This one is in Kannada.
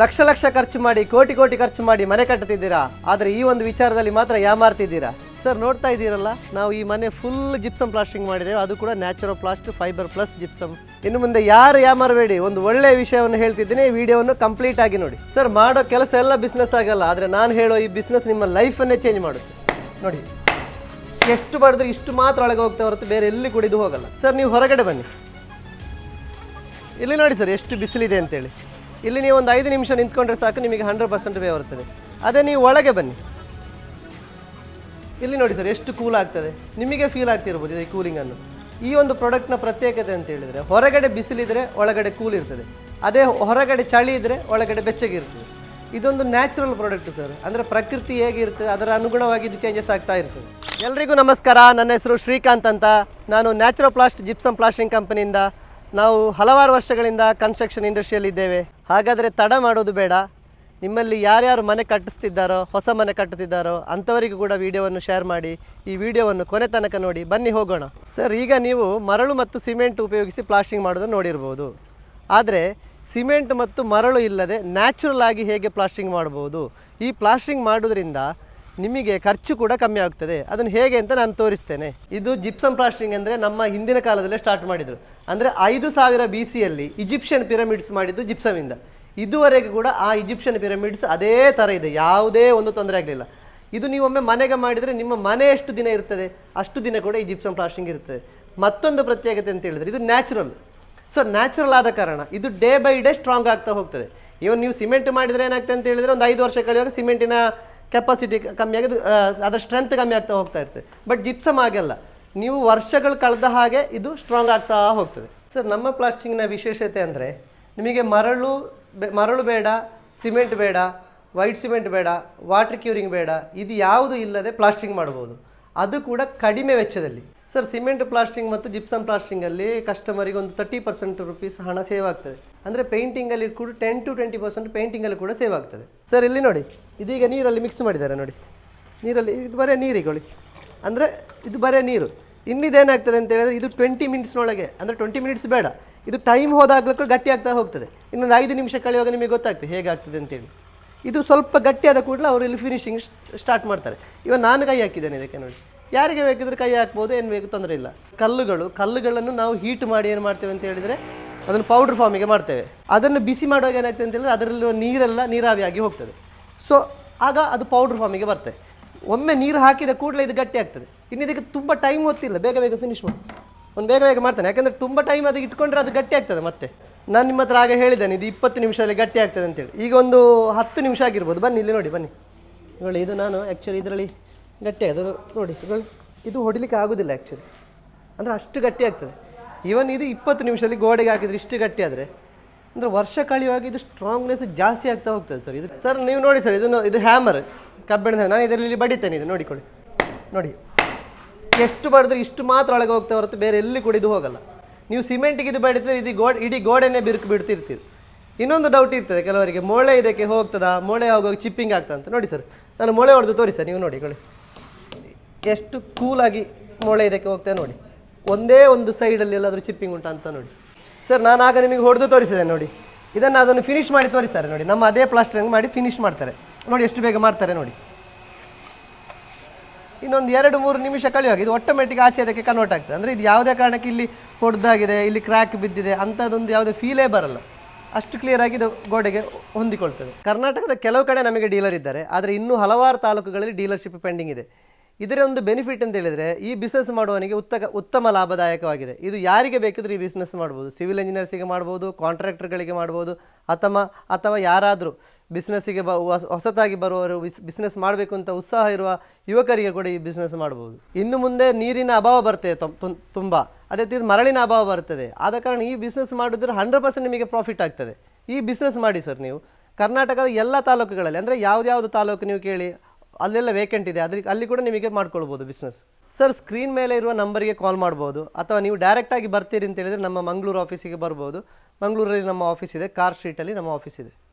ಲಕ್ಷ ಲಕ್ಷ ಖರ್ಚು ಮಾಡಿ, ಕೋಟಿ ಕೋಟಿ ಖರ್ಚು ಮಾಡಿ ಮನೆ ಕಟ್ಟುತ್ತಿದ್ದೀರಾ ಆದರೆ ಈ ಒಂದು ವಿಚಾರದಲ್ಲಿ ಮಾತ್ರ ಯಾಮಾರ್ತಿದ್ದೀರಾ? ಸರ್, ನೋಡ್ತಾ ಇದ್ದೀರಲ್ಲ, ನಾವು ಈ ಮನೆ ಫುಲ್ ಜಿಪ್ಸಮ್ ಪ್ಲಾಸ್ಟಿಂಗ್ ಮಾಡಿದ್ದೇವೆ. ಅದು ಕೂಡ natural plast fibre plus gypsum ಇನ್ನು ಮುಂದೆ ಯಾರು ಯಾಮಾರಬೇಡಿ? ಒಂದು ಒಳ್ಳೆಯ ವಿಷಯವನ್ನು ಹೇಳ್ತಿದ್ದೀನಿ ವಿಡಿಯೋವನ್ನು ಕಂಪ್ಲೀಟ್ ಆಗಿ ನೋಡಿ. ಸರ್, ಮಾಡೋ ಕೆಲಸ ಎಲ್ಲ ಬಿಸ್ನೆಸ್ ಆಗಲ್ಲ, ಆದರೆ ನಾನು ಹೇಳೋ ಈ ಬಿಸ್ನೆಸ್ ನಿಮ್ಮ ಲೈಫನ್ನೇ ಚೇಂಜ್ ಮಾಡುತ್ತೆ. ನೋಡಿ, ಎಷ್ಟು ಬಡಿದ್ರೆ ಇಷ್ಟು ಮಾತ್ರ ಒಳಗೆ ಹೋಗ್ತಾ ಹೊರತು ಬೇರೆ ಎಲ್ಲಿ ಕುಡಿದು ಹೋಗಲ್ಲ. ಸರ್, ನೀವು ಹೊರಗಡೆ ಬನ್ನಿ. ಇಲ್ಲಿ ನೋಡಿ ಸರ್, ಎಷ್ಟು ಬಿಸಿಲಿದೆ ಅಂತೇಳಿ. ಇಲ್ಲಿ ನೀವು ಒಂದು ಐದು ನಿಮಿಷ ನಿಂತ್ಕೊಂಡ್ರೆ ಸಾಕು, ನಿಮಗೆ ಹಂಡ್ರೆಡ್ ಪರ್ಸೆಂಟ್ ವೇ ಬರ್ತದೆ. ಅದೇ ನೀವು ಒಳಗೆ ಬನ್ನಿ. ಇಲ್ಲಿ ನೋಡಿ ಸರ್, ಎಷ್ಟು ಕೂಲ್ ಆಗ್ತದೆ. ನಿಮಗೆ ಫೀಲ್ ಆಗ್ತಿರ್ಬೋದು ಈ ಕೂಲಿಂಗನ್ನು ಈ ಒಂದು ಪ್ರಾಡಕ್ಟ್ನ ಪ್ರತ್ಯೇಕತೆ ಅಂತ ಹೇಳಿದರೆ, ಹೊರಗಡೆ ಬಿಸಿಲಿದ್ರೆ ಒಳಗಡೆ ಕೂಲ್ ಇರ್ತದೆ. ಅದೇ ಹೊರಗಡೆ ಚಳಿ ಇದ್ದರೆ ಒಳಗಡೆ ಬೆಚ್ಚಗಿರ್ತದೆ ಇದೊಂದು ನ್ಯಾಚುರಲ್ ಪ್ರಾಡಕ್ಟ್ ಸರ್ ಅಂದರೆ ಪ್ರಕೃತಿ ಹೇಗಿರ್ತದೆ, ಅದರ ಅನುಗುಣವಾಗಿ ಇದು ಚೇಂಜಸ್ ಆಗ್ತಾ ಇರ್ತದೆ. ಎಲ್ರಿಗೂ ನಮಸ್ಕಾರ. ನನ್ನ ಹೆಸರು ಶ್ರೀಕಾಂತ್ ಅಂತ. ನಾನು ನ್ಯಾಚುರಲ್ ಪ್ಲಾಸ್ಟ್ ಜಿಪ್ಸಮ್ ಪ್ಲಾಸ್ಟಿಂಗ್ ಕಂಪನಿಯಿಂದ ನಾವು ಹಲವಾರು ವರ್ಷಗಳಿಂದ ಕನ್ಸ್ಟ್ರಕ್ಷನ್ ಇಂಡಸ್ಟ್ರಿಯಲ್ಲಿ ಇದ್ದೇವೆ ಹಾಗಾದರೆ ತಡ ಮಾಡೋದು ಬೇಡ. ನಿಮ್ಮಲ್ಲಿ ಯಾರ್ಯಾರು ಮನೆ ಕಟ್ಟಿಸ್ತಿದ್ದಾರೋ, ಹೊಸ ಮನೆ ಕಟ್ಟುತ್ತಿದ್ದಾರೋ ಅಂಥವರಿಗೂ ಕೂಡ ವಿಡಿಯೋವನ್ನು ಶೇರ್ ಮಾಡಿ, ಈ ವಿಡಿಯೋವನ್ನು ಕೊನೆ ತನಕ ನೋಡಿ, ಬನ್ನಿ ಹೋಗೋಣ. ಸರ್, ಈಗ ನೀವು ಮರಳು ಮತ್ತು ಸಿಮೆಂಟ್ ಉಪಯೋಗಿಸಿ ಪ್ಲಾಸ್ಟಿಂಗ್ ಮಾಡೋದನ್ನು ನೋಡಿರ್ಬೋದು. ಆದರೆ, ಸಿಮೆಂಟ್ ಮತ್ತು ಮರಳು ಇಲ್ಲದೆ ನ್ಯಾಚುರಲ್ ಆಗಿ ಹೇಗೆ ಪ್ಲಾಸ್ಟಿಂಗ್ ಮಾಡ್ಬೋದು? ಈ ಪ್ಲಾಸ್ಟಿಂಗ್ ಮಾಡೋದ್ರಿಂದ ನಿಮಗೆ ಖರ್ಚು ಕೂಡ ಕಮ್ಮಿ ಆಗ್ತದೆ. ಅದನ್ನು ಹೇಗೆ ಅಂತ ನಾನು ತೋರಿಸ್ತೇನೆ. ಇದು ಜಿಪ್ಸಮ್ ಪ್ಲಾಸ್ಟ್ರಿಂಗ್ ಅಂದರೆ ನಮ್ಮ ಹಿಂದಿನ ಕಾಲದಲ್ಲೇ ಸ್ಟಾರ್ಟ್ ಮಾಡಿದರು. ಅಂದರೆ ಐದು ಸಾವಿರ ಬಿ ಸಿಯಲ್ಲಿ ಇಜಿಪ್ಷಿಯನ್ ಪಿರಮಿಡ್ಸ್ ಮಾಡಿದ್ದು ಜಿಪ್ಸಮಿಂದ ಇದುವರೆಗೆ ಕೂಡ ಆ ಇಜಿಪ್ಷಿಯನ್ ಪಿರಮಿಡ್ಸ್ ಅದೇ ಥರ ಇದೆ. ಯಾವುದೇ ಒಂದು ತೊಂದರೆ ಆಗಲಿಲ್ಲ. ಇದು ನೀವೊಮ್ಮೆ ಮನೆಗೆ ಮಾಡಿದರೆ ನಿಮ್ಮ ಮನೆ ಎಷ್ಟು ದಿನ ಇರ್ತದೆ? ಅಷ್ಟು ದಿನ ಕೂಡ ಈ ಜಿಪ್ಸಮ್ ಪ್ಲಾಸ್ಟಿಂಗ್ ಇರ್ತದೆ. ಮತ್ತೊಂದು ಪ್ರತ್ಯೇಕತೆ ಅಂತ ಹೇಳಿದರೆ ಇದು ನ್ಯಾಚುರಲ್ ಸೊ ನ್ಯಾಚುರಲ್ ಆದ ಕಾರಣ ಇದು ಡೇ ಬೈ ಡೇ ಸ್ಟ್ರಾಂಗ್ ಆಗ್ತಾ ಹೋಗ್ತದೆ. ಇವನ್ ನೀವು ಸಿಮೆಂಟ್ ಮಾಡಿದರೆ ಏನಾಗ್ತದೆ ಅಂತ ಹೇಳಿದರೆ ಒಂದು ಐದು ವರ್ಷ ಕಳೆಯುವಾಗ ಸಿಮೆಂಟಿನ ಕೆಪಾಸಿಟಿ ಕಮ್ಮಿ ಆಗಿ ಅದರ ಸ್ಟ್ರೆಂತ್ ಕಮ್ಮಿ ಆಗ್ತಾ ಹೋಗ್ತಾ ಇರ್ತದೆ ಬಟ್ ಜಿಪ್ಸಮ್ ಆಗಲ್ಲ ನೀವು ವರ್ಷಗಳು ಕಳೆದ ಹಾಗೆ ಇದು ಸ್ಟ್ರಾಂಗ್ ಆಗ್ತಾ ಹೋಗ್ತದೆ. ಸರ್ ನಮ್ಮ ಪ್ಲಾಸ್ಟಿಕ್ನ ವಿಶೇಷತೆ ಅಂದರೆ, ನಿಮಗೆ ಮರಳು ಮರಳು ಬೇಡ ಸಿಮೆಂಟ್ ಬೇಡ ವೈಟ್ ಸಿಮೆಂಟ್ ಬೇಡ ವಾಟರ್ ಕ್ಯೂರಿಂಗ್ ಬೇಡ, ಇದು ಯಾವುದು ಇಲ್ಲದೆ ಪ್ಲಾಸ್ಟಿಂಗ್ ಮಾಡ್ಬೋದು. ಅದು ಕೂಡ ಕಡಿಮೆ ವೆಚ್ಚದಲ್ಲಿ. ಸರ್, ಸಿಮೆಂಟ್ ಪ್ಲಾಸ್ಟಿಂಗ್ ಮತ್ತು ಜಿಪ್ಸಮ್ ಪ್ಲಾಸ್ಟಿಂಗಲ್ಲಿ ಕಸ್ಟಮರಿಗೆ ಒಂದು ತರ್ಟಿ ಪರ್ಸೆಂಟ್ ರುಪೀಸ್ ಹಣ ಸೇವ್ ಆಗ್ತದೆ. ಅಂದರೆ ಪೇಂಟಿಂಗಲ್ಲಿ ಕೂಡ ಟೆನ್ ಟು ಟ್ವೆಂಟಿ ಪರ್ಸೆಂಟ್ ಪೇಂಟಿಂಗಲ್ಲಿ ಕೂಡ ಸೇವ್ ಆಗ್ತದೆ. ಸರ್, ಇಲ್ಲಿ ನೋಡಿ, ಇದೀಗ ನೀರಲ್ಲಿ ಮಿಕ್ಸ್ ಮಾಡಿದ್ದಾರೆ ನೋಡಿ. ನೀರಲ್ಲಿ, ಇದು ಬರೀ ನೀರಿಗೊಳಿ ಅಂದರೆ ಇದು ಬರೀ ನೀರು. ಇನ್ನಿದೇನಾಗ್ತದೆ ಅಂತ ಹೇಳಿದ್ರೆ ಇದು ಟ್ವೆಂಟಿ ಮಿನಿಟ್ಸ್ನೊಳಗೆ ಅಂದರೆ ಟ್ವೆಂಟಿ ಮಿನಿಟ್ಸ್ ಬೇಡ. ಇದು ಟೈಮ್ ಹೋದಾಗಲೂ ಗಟ್ಟಿ ಆಗ್ತಾ ಹೋಗ್ತದೆ. ಇನ್ನೊಂದು ಐದು ನಿಮಿಷ ಕಳೆಯುವಾಗ ನಿಮಗೆ ಗೊತ್ತಾಗ್ತದೆ ಹೇಗಾಗ್ತದೆ ಅಂತೇಳಿ ಇದು ಸ್ವಲ್ಪ ಗಟ್ಟಿಯಾದ ಕೂಡಲೇ ಅವರು ಇಲ್ಲಿ ಫಿನಿಶಿಂಗ್ ಸ್ಟಾರ್ಟ್ ಮಾಡ್ತಾರೆ. ಇವಾಗ ನಾನು ಕೈ ಹಾಕಿದ್ದೇನೆ ಇದಕ್ಕೆ ನೋಡಿ. ಯಾರಿಗೆ ಬೇಕಿದ್ರೆ ಕೈ ಹಾಕ್ಬೋದು, ಏನು ಬೇಕು ತೊಂದರೆ ಇಲ್ಲ. ಕಲ್ಲುಗಳು, ಕಲ್ಲುಗಳನ್ನು ನಾವು ಹೀಟ್ ಮಾಡಿ ಏನು ಮಾಡ್ತೇವೆ ಅಂತ ಹೇಳಿದರೆ ಅದನ್ನು ಪೌಡ್ರ್ ಫಾರ್ಮಿಗೆ ಮಾಡ್ತೇವೆ. ಅದನ್ನು ಬಿಸಿ ಮಾಡುವಾಗ ಏನಾಗ್ತದೆ ಅಂತ ಹೇಳಿದ್ರೆ ಅದರಲ್ಲಿರುವ ನೀರೆಲ್ಲ ನೀರಾವಿಯಾಗಿ ಹೋಗ್ತದೆ. ಸೊ ಆಗ ಅದು ಪೌಡ್ರ್ ಫಾರ್ಮಿಗೆ ಬರ್ತದೆ. ಒಮ್ಮೆ ನೀರು ಹಾಕಿದ ಕೂಡಲೇ ಇದು ಗಟ್ಟಿ ಆಗ್ತದೆ. ಇನ್ನು ಇದಕ್ಕೆ ತುಂಬ ಟೈಮ್ ಗೊತ್ತಿಲ್ಲ ಬೇಗ ಬೇಗ ಫಿನಿಶ್ ಮಾಡಿ. ಒಂದು ಬೇಗ ಬೇಗ ಮಾಡ್ತಾನೆ, ಯಾಕಂದರೆ ತುಂಬ ಟೈಮ್ ಅದಕ್ಕೆ ಇಟ್ಕೊಂಡ್ರೆ ಅದು ಗಟ್ಟಿ ಆಗ್ತದೆ ಮತ್ತೆ. ನಾನು ನಿಮ್ಮ ಹತ್ರ ಆಗ ಹೇಳಿದ್ದೇನೆ, ಇದು ಇಪ್ಪತ್ತು ನಿಮಿಷದಲ್ಲಿ ಗಟ್ಟಿ ಆಗ್ತದೆ ಅಂತೇಳಿ ಈಗ ಒಂದು ಹತ್ತು ನಿಮಿಷ ಆಗಿರ್ಬೋದು, ಬನ್ನಿ ಇಲ್ಲಿ ನೋಡಿ, ಬನ್ನಿ. ನೋಡಿ, ಇದು ನಾನು ಆ್ಯಕ್ಚುಲಿ ಇದರಲ್ಲಿ ಗಟ್ಟಿ ಅದು ನೋಡಿ, ಇದು ಹೊಡಿಲಿಕ್ಕೆ ಆಗೋದಿಲ್ಲ ಆ್ಯಕ್ಚುಲಿ ಅಂದರೆ ಅಷ್ಟು ಗಟ್ಟಿ ಆಗ್ತದೆ. ಈವನ್ ಇದು ಇಪ್ಪತ್ತು ನಿಮಿಷದಲ್ಲಿ ಗೋಡೆಗೆ ಹಾಕಿದ್ರೆ ಇಷ್ಟು ಗಟ್ಟಿ ಆದರೆ, ಅಂದರೆ ವರ್ಷ ಕಳೆಯುವಾಗ ಇದು ಸ್ಟ್ರಾಂಗ್ನೆಸ್ ಜಾಸ್ತಿ ಆಗ್ತಾ ಹೋಗ್ತದೆ ಸರ್ ಇದು ಸರ್ ನೀವು ನೋಡಿ ಸರ್ ಇದನ್ನು ಇದು ಹ್ಯಾಮರ್ ಕಬ್ಬಿಣದ ನಾನು ಇದರಲ್ಲಿ ಬಡಿತೇನೆ ಇದು, ನೋಡಿಕೊಳ್ಳಿ. ನೋಡಿ, ಎಷ್ಟು ಬಡಿದ್ರೆ ಇಷ್ಟು ಮಾತ್ರ ಒಳಗೆ ಹೋಗ್ತಾ ಹೊರತು ಬೇರೆ ಎಲ್ಲಿ ಕೂಡ ಇದು ಹೋಗಲ್ಲ. ನೀವು ಸಿಮೆಂಟಿಗೆ ಇದು ಬಡಿದ್ರೆ ಇದು ಗೋಡೆ, ಇಡೀ ಗೋಡೆನೇ ಬಿರುಕು ಬಿಡ್ತಿರ್ತೀರಿ. ಇನ್ನೊಂದು ಡೌಟ್ ಇರ್ತದೆ ಕೆಲವರಿಗೆ, ಮೊಳೆ ಇದಕ್ಕೆ ಹೋಗ್ತದಾ? ಮೊಳೆ ಹೋಗುವಾಗ ಚಿಪ್ಪಿಂಗ್ ಆಗ್ತದೆ ಅಂತ ನೋಡಿ ಸರ್ ನಾನು ಮೊಳೆ ಹೊಡೆದು ತೋರಿ ಸರ್ ನೀವು ನೋಡಿ ಕೊಳ್ಳಿ ಎಷ್ಟು ಕೂಲಾಗಿ ಮೊಳೆ ಇದಕ್ಕೆ ಹೋಗ್ತೇವೆ ನೋಡಿ. ಒಂದೇ ಒಂದು ಸೈಡಲ್ಲಿ ಎಲ್ಲಾದರೂ ಚಿಪ್ಪಿಂಗ್ ಉಂಟಾ ಅಂತ ನೋಡಿ. ಸರ್ ನಾನು ಆಗ ನಿಮಗೆ ಹೊಡೆದು ತೋರಿಸಿದೆ ನೋಡಿ. ಇದನ್ನು ಅದನ್ನು ಫಿನಿಶ್ ಮಾಡಿ ತೋರಿಸ್ತಾರೆ ನೋಡಿ. ನಮ್ಮ ಅದೇ ಪ್ಲಾಸ್ಟರಿಂಗ್ ಮಾಡಿ ಫಿನಿಶ್ ಮಾಡ್ತಾರೆ. ನೋಡಿ ಎಷ್ಟು ಬೇಗ ಮಾಡ್ತಾರೆ ನೋಡಿ. ಇನ್ನೊಂದು ಎರಡು ಮೂರು ನಿಮಿಷ ಕಳೆಯುವಾಗ ಇದು ಆಟೋಮೆಟಿಕ್ ಆಚೆ ಅದಕ್ಕೆ ಕನ್ವರ್ಟ್ ಆಗ್ತದೆ. ಅಂದರೆ ಇದು ಯಾವುದೇ ಕಾರಣಕ್ಕೆ ಇಲ್ಲಿ ಹೊಡೆದಾಗಿದೆ, ಇಲ್ಲಿ ಕ್ರ್ಯಾಕ್ ಬಿದ್ದಿದೆ ಅಂಥದ್ದೊಂದು ಯಾವುದೇ ಫೀಲೇ ಬರಲ್ಲ. ಅಷ್ಟು ಕ್ಲಿಯರ್ ಆಗಿ ಇದು ಗೋಡೆಗೆ ಹೊಂದಿಕೊಳ್ತದೆ. ಕರ್ನಾಟಕದ ಕೆಲವು ಕಡೆ ನಮಗೆ ಡೀಲರ್ ಇದ್ದಾರೆ. ಆದರೆ ಇನ್ನೂ ಹಲವಾರು ತಾಲೂಕುಗಳಲ್ಲಿ ಡೀಲರ್ಶಿಪ್ ಪೆಂಡಿಂಗ್ ಇದೆ. ಇದರ ಒಂದು ಬೆನಿಫಿಟ್ ಅಂತ ಹೇಳಿದರೆ, ಈ ಬಿಸ್ನೆಸ್ ಮಾಡುವವನಿಗೆ ಉತ್ತಕ, ಉತ್ತಮ ಲಾಭದಾಯಕವಾಗಿದೆ. ಇದು ಯಾರಿಗೆ ಬೇಕಿದ್ರೂ ಈ ಬಿಸ್ನೆಸ್ ಮಾಡ್ಬೋದು. ಸಿವಿಲ್ ಇಂಜಿನಿಯರ್ಸಿಗೆ ಮಾಡ್ಬೋದು ಕಾಂಟ್ರಾಕ್ಟರ್ಗಳಿಗೆ ಮಾಡ್ಬೋದು, ಅಥವಾ ಅಥವಾ ಯಾರಾದರೂ ಬಿಸ್ನೆಸ್ಸಿಗೆ ಬ, ಹೊಸ- ಹೊಸತಾಗಿ ಬರುವವರು ಬಿಸ್ನೆಸ್ ಮಾಡಬೇಕು ಅಂತ ಉತ್ಸಾಹ ಇರುವ ಯುವಕರಿಗೆ ಕೂಡ ಈ ಬಿಸ್ನೆಸ್ ಮಾಡ್ಬೋದು. ಇನ್ನು ಮುಂದೆ ನೀರಿನ ಅಭಾವ ಬರ್ತದೆ ತುಂಬ. ಅದೇ ರೀತಿ ಮರಳಿನ ಅಭಾವ ಬರ್ತದೆ. ಆದ ಕಾರಣ ಈ ಬಿಸ್ನೆಸ್ ಮಾಡಿದ್ರೆ ಹಂಡ್ರೆಡ್ ಪರ್ಸೆಂಟ್ ನಿಮಗೆ ಪ್ರಾಫಿಟ್ ಆಗ್ತದೆ. ಈ ಬಿಸ್ನೆಸ್ ಮಾಡಿ ಸರ್ ನೀವು. ಕರ್ನಾಟಕದ ಎಲ್ಲ ತಾಲೂಕುಗಳಲ್ಲಿ, ಅಂದರೆ ಯಾವ್ದ್ಯಾವ್ದು ತಾಲೂಕು ನೀವು ಕೇಳಿ? ಅಲ್ಲೆಲ್ಲ ವೇಕೆಂಟ್ ಇದೆ. ಅದಕ್ಕೆ ಅಲ್ಲಿ ಕೂಡ ನಿಮಗೆ ಮಾಡ್ಕೊಳ್ಬೋದು ಬಿಸ್ನೆಸ್ ಸರ್ ಸ್ಕ್ರೀನ್ ಮೇಲೆ ಇರುವ ನಂಬರಿಗೆ ಕಾಲ್ ಮಾಡ್ಬೋದು. ಅಥವಾ ನೀವು ಡೈರೆಕ್ಟಾಗಿ ಬರ್ತೀರಿ ಅಂತ ಹೇಳಿದರೆ ನಮ್ಮ ಮಂಗಳೂರು ಆಫೀಸಿಗೆ ಬರ್ಬೋದು. ಮಂಗಳೂರಲ್ಲಿ ನಮ್ಮ ಆಫೀಸ್ ಇದೆ. ಕಾರ್ ಸ್ಟ್ರೀಟಲ್ಲಿ ನಮ್ಮ ಆಫೀಸ್ ಇದೆ.